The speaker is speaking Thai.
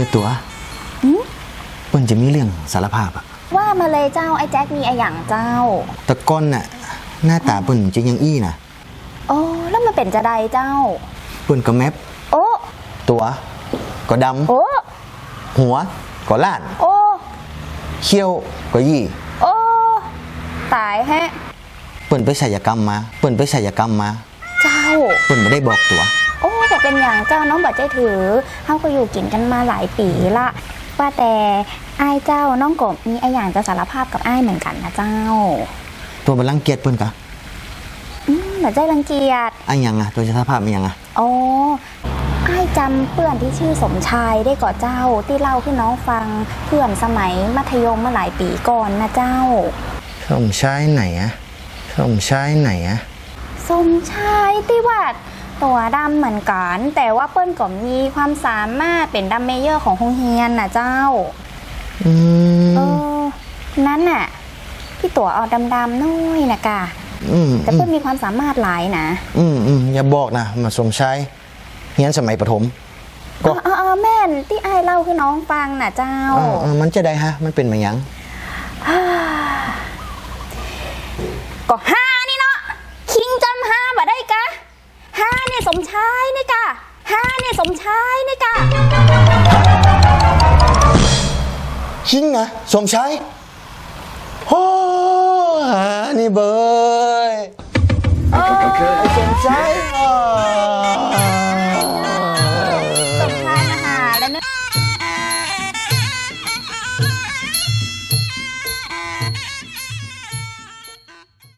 อตัวหืม เปิ้นจะมีเรื่องสารภาพอะว่ามาเลยเจ้าไอ้แจ็คมีไอ้หยังเจ้า แต่ก้อนน่ะหน้าตาเปิ้นจะยังอี้นะโอ้แล้วมันเป็นจะใดเจ้า เปิ้นก็แมปโอ้ตัว ก็ดโอ้ำหัว ก็ล้าน โอ้เขี้ยวก็ยี่ โอ้ตายแฮะ เปิ้นไปศัลยกรรมมา เปิ้นไปศัลยกรรมมา เจ้า เปิ้นไม่ได้บอกตัว โอ้แต่เป็นอย่างเจ้าน้องบัดใจถือเฮาก็อยู่กินกันมาหลายปีละว่าแต่ไอ้ายเจ้าน้องกบมีไอ้อย่างจะสารภาพกับไอ้ายเหมือนกันนะเจ้า ตัวบัลลังเกียจเปิ้นกะอืมบัดใจรังเกียจอันยังอะตัวสารภาพมันยังอะโอ้ไอ้ายจำเพื่อนที่ชื่อสมชายได้ก่อเจ้าที่เล่าให้น้องฟังเพื่อนสมัยมัธยมมาหลายปีก่อนนะเจ้า สมชายไหนอะสมชายไหนอะสมชายที่ว่า ตัวดำเหมือนกัน แต่ว่าเปิ้ลก็มีความสามารถเป็นดัมเมเยอร์ของโรงเรียนน่ะเจ้าอืเอมอนั้นน่ะพี่ตัวเอาดำๆน้อยนะกะอืมแต่อืเปิ้มลมีความสามารถหลายนะอืมอืมอย่าบอกนะมาสมชายเฮียนสมัยประถมก็เออเออแม่นที่ไอ้ายเล่าให้น้องฟังน่ะเจ้าเออเออมันจะได้ฮะ มันเป็นมาหยัง ก็ห้านี่เนาะคิงจำห้าบ่ได้กะห้า เนี่ยสมชายนี่กะห้าเนี่ยสมชายนี่กะชิงนะสมชายโอ้หานี่เบยเออ